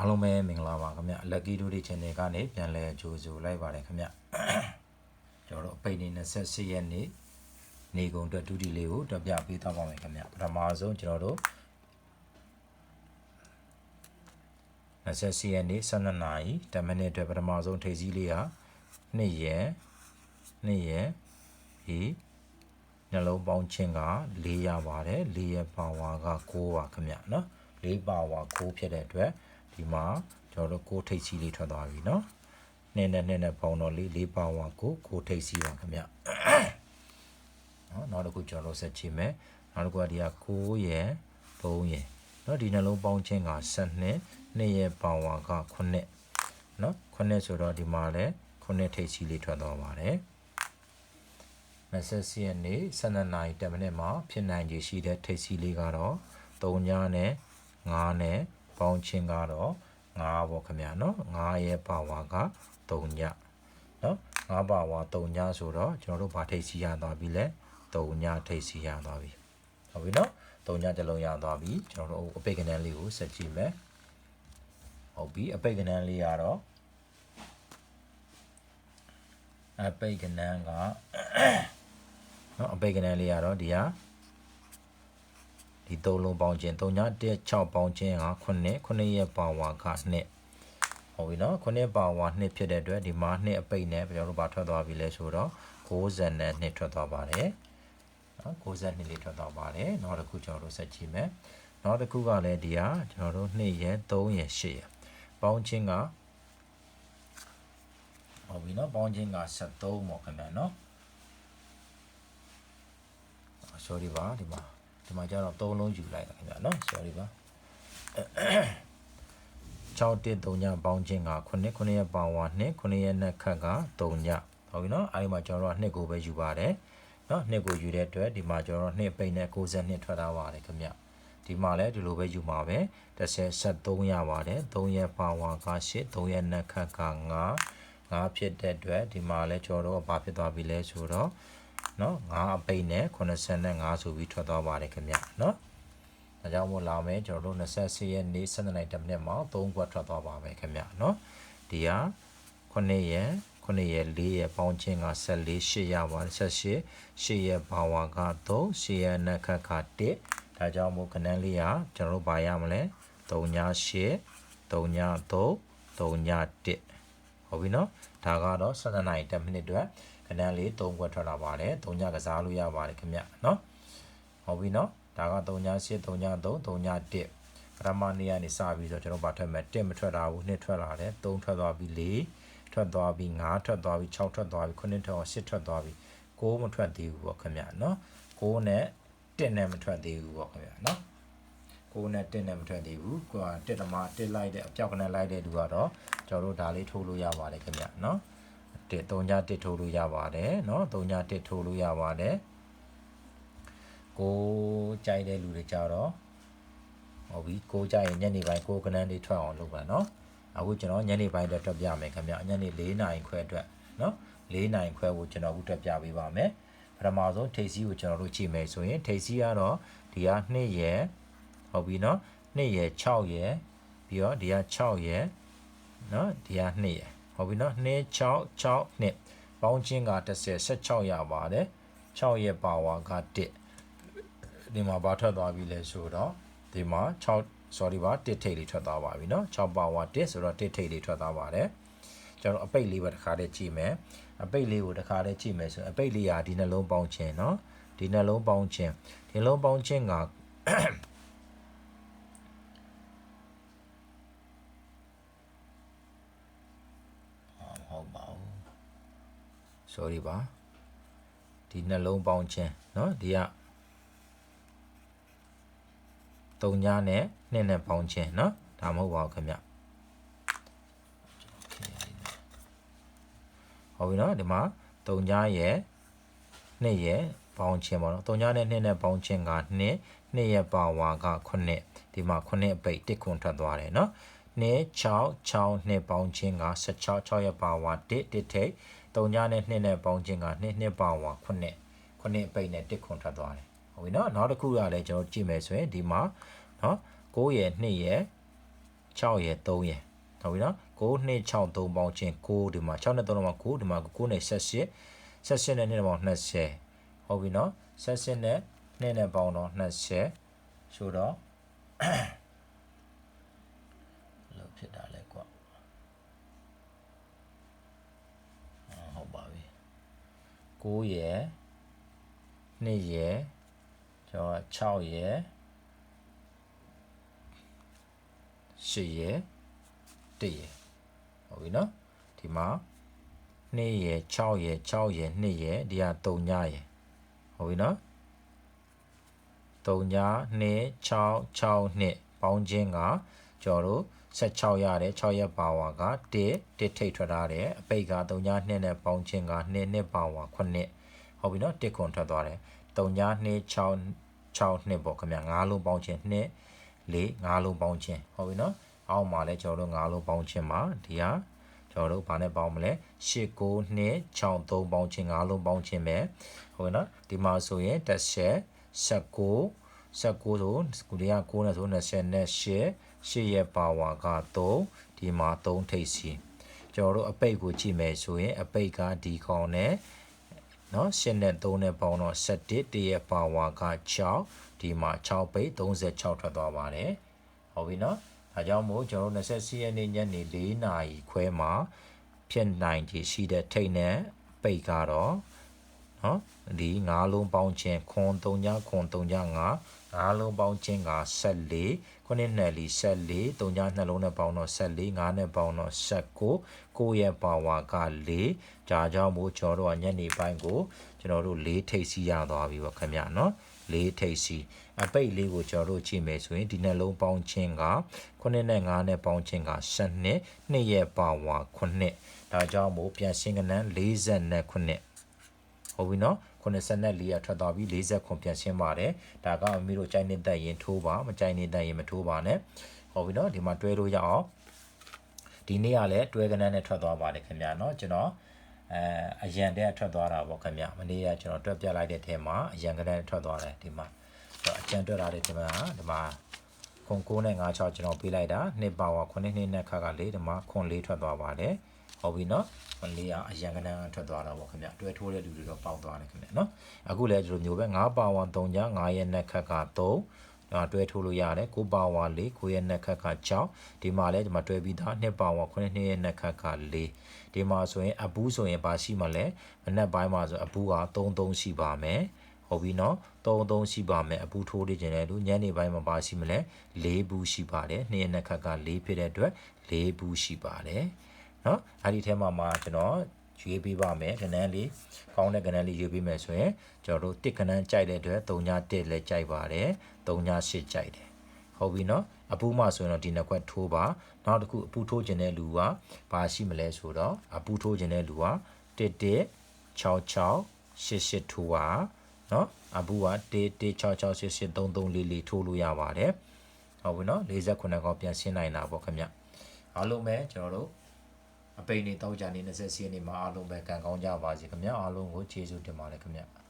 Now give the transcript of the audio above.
အားလုံးပဲမင်္ဂလာပါခင်ဗျ Lucky Duty Channel ကနေပြန်လဲကြိုဆိုလိုက်ပါတယ်ခင်ဗျကျွန်တော်တို့အပိတ်နေ28ရက်နေ့နေကုန်အတွက်ဒုတိလေးကိုတက်ပြပေးသွားပါမယ်ခင်ဗျပထမဆုံးကျွန်တော်တို့28ရက်နေ့12နာရီ10မိနစ်အတွက်ပထမဆုံးထိပ်စည်းလေးဟာ2ရက်2ရက်ဒီနှလုံးပေါင်းခြင်းက4ရပါတယ်4ရက်ပါဝါက9ပါခင်ဗျနော်4ပါဝါ9ဖြစ်တဲ့အတွက် ဒီမှာကျွန်တော်တို့ကိုထိပ်စီလေးထွက်သွားပြီနော်နှစ်နဲ့နှစ်နဲ့ပေါင်းတော့လေး4ပါဝါ9ကိုထိပ်စီပါခင်ဗျနော်နောက်တစ်ခုကျွန်တော်တို့ဆက်ကြည့်မယ်နောက်တစ်ခုကဒီက9ရယ်3ရယ်နော်ဒီနှလုံးပေါင်းခြင်းက12နှစ်ရယ်ပါဝါက9နော်9ဆိုတော့ဒီမှာလည်း9ထိပ်စီလေးထွက်သွားပါတယ်24ရက်နေ့12နာရီ10မိနစ်မှာဖြစ်နိုင်ခြေရှိတဲ့ထိပ်စီလေးကတော့3ညနဲ့9နဲ့ ပေါင်းချင်းကတော့9ပေါ့ခင်ဗျာနော်9ရဲ့ပါဝါက3ညနော်9ပါဝါ3ညဆိုတော့ကျွန်တော်တို့ဗာထိပ်စီရသွားပြီလဲ3ညထိပ်စီရသွားပြီဟုတ်ပြီနော်3ညတစ်လုံးရသွားပြီကျွန်တော်တို့အပိတ်ကနန်းလေးကိုဆက်ကြည့်မယ်ဟုတ်ပြီအပိတ်ကနန်းလေးကတော့အပိတ်ကနန်းကနော်အပိတ်ကနန်းလေးကတော့ဒီဟာ ဒီသုံးလုံးပေါင်းခြင်း3ည1 6ပေါင်းခြင်းက9 9ရဲ့ပါဝါက2ဟုတ်ပြီနော်9ပါဝါ2ဖြစ်တဲ့အတွက်ဒီမှာ2အပိတ်နဲ့ကျွန်တော်တို့ဘာထွက်သွားပြီလဲဆိုတော့60နဲ့2ထွက်သွားပါတယ်နော်62လေးထွက်သွားပါတယ်နောက်တစ်ခုကျွန်တော်တို့ဆက်ကြည့်မယ်နောက်တစ်ခုကလည်းဒီဟာကျွန်တော်တို့2ရဲ့3ရဲ့8ရဲ့ပေါင်းခြင်းကဟုတ်ပြီနော်ပေါင်းခြင်းက73ပေါ့ခင်ဗျာနော် sorry ပါဒီမှာ ဒီမှာကျတော့၃လုံးယူလိုက်တာခင်ဗျာနော် sorry ပါ6တစ်3ညပေါင်းခြင်းက9 9ရက်ပေါင်းဝါ2 9ရက်နဲ့ခက်က3ညဟုတ်ပြီနော်အဲဒီမှာကျွန်တော်တို့က2ကိုပဲယူပါတယ်နော်2ကိုယူတဲ့အတွက်ဒီမှာကျွန်တော်တို့2ပိတ်နဲ့62ထွက်ထားပါတယ်ခင်ဗျဒီမှာလည်းဒီလိုပဲယူမှာပဲ30 73ရပါတယ်3ရက်ပါဝါက8 3ရက်နဲ့ခက်က9 9ဖြစ်တဲ့အတွက်ဒီမှာလည်းကျွန်တော်တို့ကဘာဖြစ်သွားပြီလဲဆိုတော့ နော်9အပိတ်နဲ့85ဆိုပြီးထွက်သွားပါတယ်ခင်ဗျနော်ဒါကြောင့်မို့လာမယ်ကျွန်တော်တို့24ရက်နေ့7နှစ်10မိနစ်မှာ3ခွက်ထွက်သွားပါမယ်ခင်ဗျနော်ဒီဟာ9ရက်9ရက်4ရက်ပေါင်းချင်းက14 8ရပါတယ်18 8ရက်ဘာဝါက3 8ရက်နက်ခတ်ခ1ဒါကြောင့်မို့ခဏန်းလေးဟာကျွန်တော်တို့ဘာရမလဲ3ည8 3ည3 3ည1ဟုတ်ပြီနော်ဒါကတော့7နိုင်10မိနစ်အတွက် ခဏန်းလေး3ခွက်ထွက်လာပါတယ်3ညကစားလို့ရပါတယ်ခင်ဗျနော်ဟုတ်ပြီနော်ဒါက3ည8 3ည3 3ည1ပထမနေ့ကနေစပြီးတော့ကျွန်တော်ဗာထွက်မယ်1မထွက်တာဘူး2ထွက်လာတယ်3ထွက်သွားပြီ4ထွက်သွားပြီ5ထွက်သွားပြီ6ထွက်သွားပြီ9ထွက်သွား10ထွက်သွားပြီ6မထွက်သေးဘူးပေါ့ခင်ဗျနော်6နဲ့1နဲ့မထွက်သေးဘူးပေါ့ခင်ဗျနော်6နဲ့1နဲ့မထွက်သေးဘူးကွာ1တမ1လိုက်တဲ့အပြောက်ကနဲ့လိုက်တဲ့လူကတော့ကျွန်တော်တို့ဒါလေးထိုးလို့ရပါတယ်ခင်ဗျနော် 1 3ည1ထိုးလို့ရပါတယ်နော်3ည1ထိုးလို့ရပါတယ်ကိုကြိုက်တဲ့လူတွေကြတော့ဟုတ်ပြီကိုကြိုက်ရင်ညနေပိုင်းကိုကနန်းလေးထွက်အောင်လုပ်ပါနော်အခုကျွန်တော်ညနေပိုင်းအတွက်တွက်ပြမယ်ခင်ဗျညနေ4နာရီခွဲအတွက်နော်4နာရီခွဲကိုကျွန်တော်အခုတွက်ပြပေးပါမယ်ပထမဆုံးထိပ်စီးကိုကျွန်တော်တို့ကြည့်မယ်ဆိုရင်ထိပ်စီးကတော့ဒီက2ရယ်ဟုတ်ပြီနော်2ရယ်6ရယ်ပြီးတော့ဒီက6ရယ်နော်ဒီက2ရယ် ဟုတ်ပြီနော်2 6 6 2ပေါင်းချင်းက30 16ရပါတယ်6ရဲ့ပါဝါက1ဒီမှာဘာထွက်သွားပြီလဲဆိုတော့ဒီမှာ6 sorry ပါ1ထိပ်လေးထွက်သွားပါပြီเนาะ6ပါဝါ1ဆိုတော့1ထိပ်လေးထွက်သွားပါတယ်ကျွန်တော်အပိတ်လေးပဲတစ်ခါတည်းကြည့်မယ်အပိတ်လေးကိုတစ်ခါတည်းကြည့်မယ်ဆိုရင်အပိတ်လေးဟာဒီနှလုံးပေါင်းခြင်းเนาะဒီနှလုံးပေါင်းခြင်းဒီနှလုံးပေါင်းခြင်းက sorry ပါဒီနှလုံးပေါင်းခြင်းเนาะဒီက3ညနဲ့2နဲ့ပေါင်းခြင်းเนาะဒါမဟုတ်ပါဘူးခင်ဗျဟုတ်ပြီเนาะဒီမှာ3ညရဲ့2ရဲ့ပေါင်းခြင်းပေါ့နော်3ညနဲ့2နဲ့ပေါင်းခြင်းက2 2ရဲ့ပါဝါက9ဒီမှာ9အပိတ်တစ်ခွန်ထွက်သွားတယ်เนาะ2 6 6နှစ်ပေါင်းခြင်းက16 6ရဲ့ပါဝါ1 1ထိပ် 3ညနဲ့2နဲ့ပေါင်းခြင်းက2နှစ်ပေါင်း1 9 9ပိတ်နဲ့1ခွန်ထွက်သွားတယ်ဟုတ်ပြီနော်နောက်တစ်ခုကလည်းကျွန်တော်ကြည့်မယ်ဆိုရင်ဒီမှာနော်9ရယ်2ရယ်6ရယ်3ရယ်ဟုတ်ပြီနော်9 2 6 3ပေါင်းခြင်း9ဒီမှာ6နဲ့3တော့မှ9ဒီမှာ9နဲ့78 78နဲ့2နဲ့ပေါင်း20ဟုတ်ပြီနော်78နဲ့2နဲ့ပေါင်းတော့20ဆိုတော့လို့ဖြစ်တာလေ 9ရယ်2ရယ်ကျော်6ရယ်8ရယ်1ရယ်ဟုတ်ပြီနော်ဒီမှာ2ရယ်6ရယ်6ရယ်2ရယ်ဒီဟာ3ညရယ်ဟုတ်ပြီနော်3ည2 6 6 2ပေါင်းခြင်းက ကျော်တို့16ရတယ်6ရက်ပါဝါက1 1ထိတ်ထွက်ထားတယ်အပိတ်က3ည2နဲ့ပေါင်းခြင်းက2နှစ်ပါဝါ9ဟုတ်ပြီနော်1ခွန်ထွက်သွားတယ်3ည2 6 6နှစ်ပေါ့ခင်ဗျ9လုံးပေါင်းခြင်း2 4 5လုံးပေါင်းခြင်းဟုတ်ပြီနော်အောက်မှာလဲကျွန်တော်တို့9လုံးပေါင်းခြင်းမှာဒီဟာကျွန်တော်တို့ဘာနဲ့ပေါင်းမလဲ8 9 2 6 3ပေါင်းခြင်း9လုံးပေါင်းခြင်းပဲဟုတ်ပြီနော်ဒီမှာဆိုရင်တက်ဆက်19 19ဆိုကူလေးက9နဲ့ဆို28နဲ့8 8ရဲ့ပါဝါက3ဒီမှာ3ထိပ်စီကျွန်တော်တို့အပိတ်ကိုကြည့်မယ်ဆိုရင် အပိတ်ကဒီခေါင်းနဲ့နော်8နဲ့3နဲ့ပေါင်းတော့7တရဲ့ပါဝါက6ဒီမှာ6ပိတ်36ထွက်သွားပါတယ်ဟုတ်ပြီနော်ဒါကြောင့်မို့ကျွန်တော်တို့24ရက်နေ့ညနေ4နာရီခွဲမှာဖြစ်နိုင်ခြေရှိတဲ့ထိတ်နဲ့ပိတ်ကတော့ နော်ဒီ9လုံးပေါင်းခြင်းခွန်3ညခွန်3ည9 9လုံးပေါင်းခြင်းက14ခုနှစ်နယ်လီ14 3ညနှလုံးနဲ့ပေါင်းတော့14 9နဲ့ပေါင်းတော့19 9ရဲ့ပါဝါက4ဒါကြောင့်မို့ကျွန်တော်တို့ကညနေပိုင်းကိုကျွန်တော်တို့4ထိပ်စီးရသွားပြီပေါ့ခင်ဗျာနော်4ထိပ်စီးအပိတ်လေးကိုကျွန်တော်တို့ကြည့်မယ်ဆိုရင်ဒီနှလုံးပေါင်းခြင်းက9နဲ့9နဲ့ပေါင်းခြင်းက12 2ရဲ့ပါဝါ9ဒါကြောင့်မို့ပြန်ရှင်းကနန်း49 ဟုတ်ပြီနော်84ရထွက်သွားပြီး40ခွန်ပြန်ရှင်းပါတယ်ဒါကအမီတို့ကြိုက်နေတဲ့ရင်ထိုးပါမကြိုက်နေတဲ့ရင်မထိုးပါနဲ့ဟုတ်ပြီနော်ဒီမှာတွဲလို့ရအောင်ဒီနေ့ကလည်းတွဲကနန်းနဲ့ထွက်သွားပါတယ်ခင်ဗျာနော်ကျွန်တော်အဲအရန်တဲ့ထွက်သွားတာပေါ့ခင်ဗျာမနေ့ကကျွန်တော်တွက်ပြလိုက်တဲ့ထဲမှာအရန်ကနန်းထွက်သွားတယ်ဒီမှာအကျန်တွက်လာတဲ့ဒီမှာဒီမှာခွန်9နဲ့5 6ကျွန်တော်ပေးလိုက်တာနှစ်ပါဝါ9နှစ်နဲ့ခါက4ဒီမှာခွန်4ထွက်သွားပါတယ် ဟုတ်ပြီနော်မလေးကအရန်ကနန်းထွက်သွားတာပေါ့ခင်ဗျတွဲထိုးတဲ့လူတွေတော့ပေါက်သွားတယ်ခင်ဗျနော်အခုလည်းဒီလိုမျိုးပဲ9ပါဝါ3ည9ရဲ့နဲ့ခက်က3ဒါတွဲထိုးလို့ရတယ်9ပါဝါ4 9ရဲ့နဲ့ခက်က6ဒီမှာလည်းဒီမှာတွဲပြီးသား2ပါဝါ9နှစ်ရဲ့နဲ့ခက်က4ဒီမှာဆိုရင်အဘူးဆိုရင်ပါရှိမှလဲမနက်ပိုင်းမှာဆိုအဘူးက3 3ရှိပါမယ်ဟုတ်ပြီနော်3 3ရှိပါမယ်အပူထိုးနေခြင်းလည်းလူညနေပိုင်းမှာပါရှိမလဲ၄ဘူးရှိပါတယ်နှစ်ရက်နှစ်ခက်က၄ဖြစ်တဲ့အတွက်၄ဘူးရှိပါတယ် နော်အဲ့ဒီထဲမှာမှာကျွန်တော်ရွေးပေးပါမယ်ကဏ္ဍလေးကောင်းတဲ့ကဏ္ဍလေးရွေးပေးမယ်ဆိုရင်ကျွန်တော်တို့တစ်ကဏ္ဍကြိုက်တဲ့အတွက်3ည1လည်းကြိုက်ပါတယ်3ည8ကြိုက်တယ်ဟုတ်ပြီနော်အပူမှဆိုရင်တော့ဒီနှစ်ခွက်ထိုးပါနောက်တစ်ခုအပူထိုးခြင်းတဲ့လူကဘာရှိမလဲဆိုတော့အပူထိုးခြင်းတဲ့လူက1 1 6 6 8 8ထိုးပါနော်အပူက1 1 6 6 8 8 3 3 4 4ထိုးလို့ရပါတယ်ဟုတ်ပြီနော်49ကောပြန်ရှင်းနိုင်တာပေါ့ခင်ဗျအားလုံးပဲကျွန်တော်တို့ အပိန်နေတောက်ကြနေ20စီးနေမှာအားလုံးပဲကံကောင်းကြပါစေခင်ဗျာအားလုံးကိုကျေးဇူးတင်ပါတယ်ခင်ဗျာ